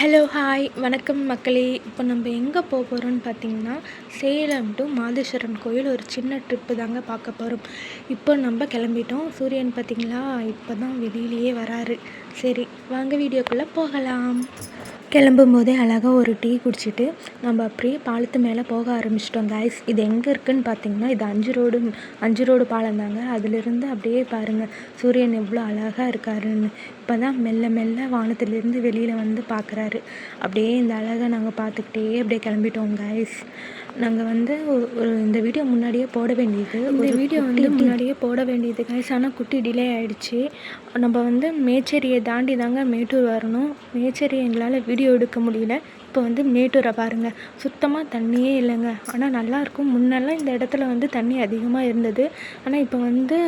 Hello hi வணக்கம் மக்களே. இப்போ நம்ம எங்கே போக போகிறோம்னு பார்த்தீங்கன்னா சேலம் டு மாதேஸ்வரன் கோயில் ஒரு சின்ன ட்ரிப்பு தாங்க பார்க்க போகிறோம் இப்போ நம்ம கிளம்பிட்டோம். சூரியன் பார்த்தீங்களா இப்போ தான் வெளியிலேயே வராரு. சரி வாங்க வீடியோக்குள்ளே போகலாம். கிளம்பும் போதே அழகாக ஒரு டீ குடிச்சிட்டு நம்ம அப்படியே பாலத்து மேலே போக ஆரம்பிச்சிட்டோம் கைஸ் இது எங்கே இருக்குதுன்னு பார்த்தீங்கன்னா இது அஞ்சு ரோடு அஞ்சு ரோடு பாலம் தாங்க. அதிலிருந்து அப்படியே பாருங்கள் சூரியன் எவ்வளோ அழகாக இருக்காருன்னு. இப்போ தான் மெல்ல மெல்ல வானத்துலேருந்து வெளியில் வந்து பார்க்குறாரு அப்படியே இந்த அழகை நாங்கள் பார்த்துக்கிட்டே அப்படியே கிளம்பிட்டோம் கைஸ் நாங்கள் வந்து ஒரு இந்த வீடியோ முன்னாடியே போட வேண்டியது. இந்த வீடியோ வந்து முன்னாடியே போட வேண்டியது கைஸ் ஆனால் குட்டி டிலே ஆகிடுச்சி நம்ம வந்து மேச்சேரியை தாண்டி தாங்க மேட்டூர் வரணும். மேச்சேரி எங்களால் வீடியோ எடுக்க முடியல. இப்போ வந்து மேட்டூரை பாருங்கள் சுத்தமாக தண்ணியே இல்லைங்க. ஆனால் நல்லாயிருக்கும் முன்னெல்லாம் இந்த இடத்துல வந்து தண்ணி அதிகமாக இருந்தது. ஆனால் இப்போ வந்து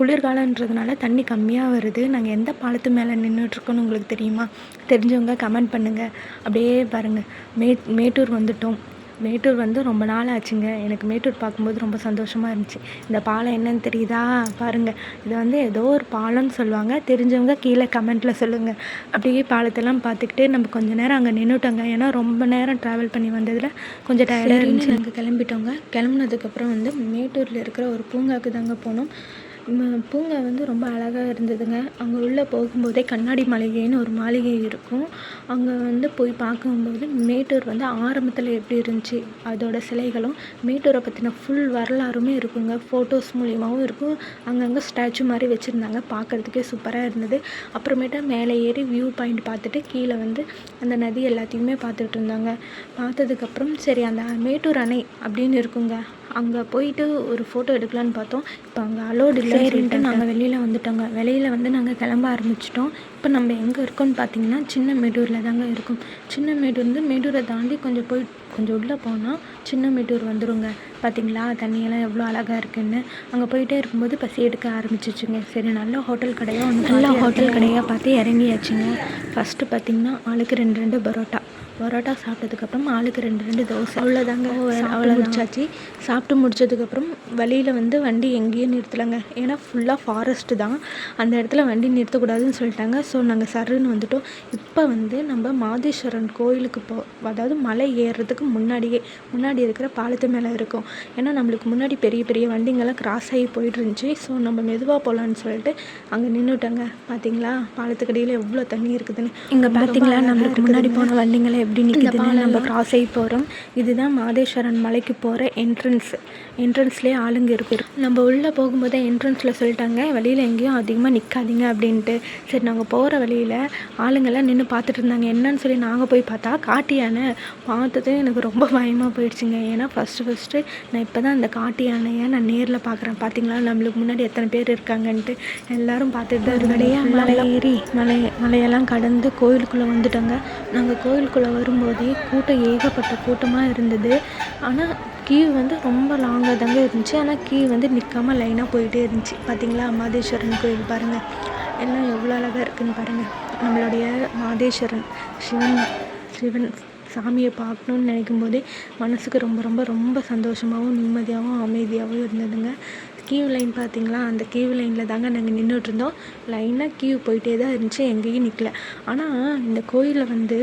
குளிர்காலன்றதுனால தண்ணி கம்மியாக வருது. நாங்கள் எந்த பாலத்து மேலே நின்றுட்டுருக்கோன்னு உங்களுக்கு தெரியுமா? தெரிஞ்சவங்க கமெண்ட் பண்ணுங்கள் அப்படியே பாருங்கள் மே மேட்டூர் வந்துட்டோம். மேட்டூர் வந்து ரொம்ப நாள் ஆச்சுங்க எனக்கு மேட்டூர் பார்க்கும்போது ரொம்ப சந்தோஷமாக இருந்துச்சு. இந்த பாலம் என்னன்னு தெரியுதா? பாருங்கள் இது வந்து ஏதோ ஒரு பாலம்னு சொல்லுவாங்க. தெரிஞ்சவங்க கீழே கமெண்ட்டில் சொல்லுங்கள் அப்படியே பாலத்தெல்லாம் பார்த்துக்கிட்டு நம்ம கொஞ்சம் நேரம் அங்கே நின்றுட்டோங்க ஏன்னா ரொம்ப நேரம் ட்ராவல் பண்ணி வந்ததில் கொஞ்சம் டயர்டாக இருந்துச்சு. நாங்கள் கிளம்பிட்டோங்க. கிளம்புனதுக்கப்புறம் வந்து மேட்டூரில் இருக்கிற ஒரு பூங்காவுக்கு தாங்க போனோம். பூங்கா வந்து ரொம்ப அழகாக இருந்ததுங்க. அங்கே உள்ளே போகும்போதே கண்ணாடி மாளிகைன்னு ஒரு மாளிகை இருக்கும். அங்கே வந்து போய் பார்க்கும்போது மேட்டூர் வந்து ஆரம்பத்தில் எப்படி இருந்துச்சு அதோட சிலைகளும் மேட்டூரை பற்றின ஃபுல் வரலாறுமே இருக்குங்க. ஃபோட்டோஸ் மூலியமாகவும் இருக்கும். அங்கங்கே ஸ்டாச்சு மாதிரி வச்சுருந்தாங்க. பார்க்குறதுக்கே சூப்பராக இருந்தது. அப்புறமேட்டா மேலே ஏறி வியூ பாயிண்ட் பார்த்துட்டு கீழே வந்து அந்த நதி எல்லாத்தையுமே பார்த்துட்டு இருந்தாங்க. பார்த்ததுக்கப்புறம் சரி அந்த மேட்டூர் அணை அப்படின்னு இருக்குங்க. அங்கே போயிட்டு ஒரு ஃபோட்டோ எடுக்கலான்னு பார்த்தோம். இப்போ அங்கே அலோடு இல்லை சரின்ட்டு நாங்கள் வெளியில் வந்துட்டோங்க. வெளியில் வந்து நாங்கள் கிளம்ப ஆரம்பிச்சிட்டோம். இப்போ நம்ம எங்கே இருக்கோம்னு பார்த்தீங்கன்னா சின்ன மேட்டூரில் தாங்க இருக்கும். சின்ன மேட்டூர் வந்து மேட்டூரை தாண்டி கொஞ்சம் போய் கொஞ்சம் உள்ளே போனால் சின்ன மேட்டூர் வந்துடுங்க பார்த்தீங்களா தண்ணியெல்லாம் எவ்வளோ அழகாக இருக்குன்னு. அங்கே போயிட்டே இருக்கும்போது பசி எடுக்க ஆரம்பிச்சிச்சுங்க. சரி நல்ல ஹோட்டல் கடையாக ஒன்று நல்ல ஹோட்டல் கடையாக பார்த்து இறங்கியாச்சுங்க. ஃபஸ்ட்டு பார்த்தீங்கன்னா ஆளுக்கு ரெண்டு ரெண்டு பரோட்டா. பரோட்டா சாப்பிட்டதுக்கப்புறம் ஆளுக்கு ரெண்டு ரெண்டு தோசை. அவ்வளோதாங்க அவ்வளோ முடிச்சாச்சு. சாப்பிட்டு முடிச்சதுக்கப்புறம் வழியில் வந்து வண்டி எங்கேயும் நிறுத்தலைங்க. ஏன்னா ஃபுல்லாக ஃபாரஸ்ட்டு தான். அந்த இடத்துல வண்டி நிறுத்தக்கூடாதுன்னு சொல்லிட்டாங்க. ஸோ நாங்கள் சருன்னு வந்துட்டோம். இப்போ வந்து நம்ம மாதேஸ்வரன் கோயிலுக்கு போ அதாவது மலை ஏறுறதுக்கு முன்னாடியே முன்னாடி இருக்கிற பாலத்து மேலே இருக்கும். ஏன்னா நம்மளுக்கு முன்னாடி பெரிய பெரிய வண்டிங்கெல்லாம் கிராஸ் ஆகி போயிட்டு இருந்துச்சு ஸோ நம்ம மெதுவாக போகலான்னு சொல்லிட்டு அங்கே நின்றுட்டாங்க பார்த்தீங்களா பாலத்துக்கடியில் எவ்வளோ தண்ணி இருக்குதுன்னு. இங்கே பார்த்தீங்களா நம்மளுக்கு முன்னாடி போன வண்டிங்களை எப்படி நிற்கிதுன்னு நம்ம கிராஸ் ஆகி போகிறோம் இதுதான் மாதேஸ்வரன் மலைக்கு போகிற என்ட்ரன்ஸ் என்ட்ரன்ஸ்லேயே ஆளுங்க இருக்கு. நம்ம உள்ளே போகும்போதே என்ட்ரன்ஸில் சொல்லிட்டாங்க. வழியில் எங்கேயும் அதிகமாக நிற்காதீங்க அப்படின்ட்டு. சரி நாங்கள் போகிற வழியில் ஆளுங்கெல்லாம் நின்று பார்த்துட்டு இருந்தாங்க. என்னன்னு சொல்லி நாங்கள் போய் பார்த்தா காட்டு யானை பார்த்தது எனக்கு ரொம்ப பயமாக போயிடுச்சுங்க. ஏன்னா ஃபஸ்ட்டு ஃபஸ்ட்டு நான் இப்போ தான் அந்த காட்டு யானையை நான் நேரில் பார்க்குறேன். பார்த்தீங்களா நம்மளுக்கு முன்னாடி எத்தனை பேர் இருக்காங்கன்ட்டு எல்லோரும் பார்த்துட்டு தான் மலை ஏறி மலை மலையெல்லாம் கடந்து கோயிலுக்குள்ளே வந்துட்டோங்க. நாங்கள் கோயிலுக்குள்ளே வரும்போதே கூட்டம் ஏகப்பட்ட கூட்டமாக இருந்தது. ஆனால் கியூ வந்து ரொம்ப லாங்காக தாங்க இருந்துச்சு. ஆனால் கியூ வந்து நிற்காம லைனாக போயிட்டே இருந்துச்சு. பார்த்தீங்களா மாதேஸ்வரன் கோயில் பாருங்கள் எல்லாம் எவ்வளோ அழகாக இருக்குதுன்னு பாருங்கள் நம்மளுடைய மாதேஸ்வரன் சிவன் சிவன் சாமியை பார்க்கணுன்னு நினைக்கும் போதே மனசுக்கு ரொம்ப ரொம்ப ரொம்ப சந்தோஷமாகவும் நிம்மதியாகவும் அமைதியாகவும் இருந்ததுங்க. கியூ லைன் பார்த்தீங்களா அந்த கியூ லைனில் தாங்க நாங்கள் நின்றுட்டு இருந்தோம். லைனாக கியூ போயிட்டே தான் இருந்துச்சு. எங்கேயும் நிற்கல ஆனால் இந்த கோயிலில் வந்து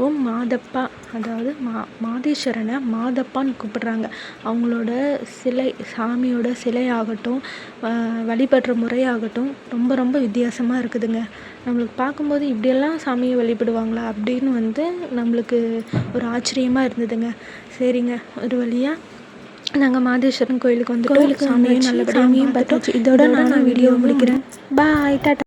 ஓம் மாதப்பா. அதாவது மா மாதேஸ்வரனை மாதப்பான்னு கூப்பிடுறாங்க. அவங்களோட சிலை சாமியோட சிலையாகட்டும் வழிபடுற முறையாகட்டும் ரொம்ப ரொம்ப வித்தியாசமாக இருக்குதுங்க. நம்மளுக்கு பார்க்கும்போது இப்படியெல்லாம் சாமியை வழிபடுவாங்களா அப்படின்னு வந்து நம்மளுக்கு ஒரு ஆச்சரியமாக இருந்ததுங்க. சரிங்க ஒரு வழியாக நாங்கள் மாதேஸ்வரன் கோயிலுக்கு வந்து கோயிலுக்கு சாமியும் நல்லபடியாக சாமியும் பார்த்தாச்சு இதோட நான் வீடியோ முடிக்கிறேன். பாய் டாட்டா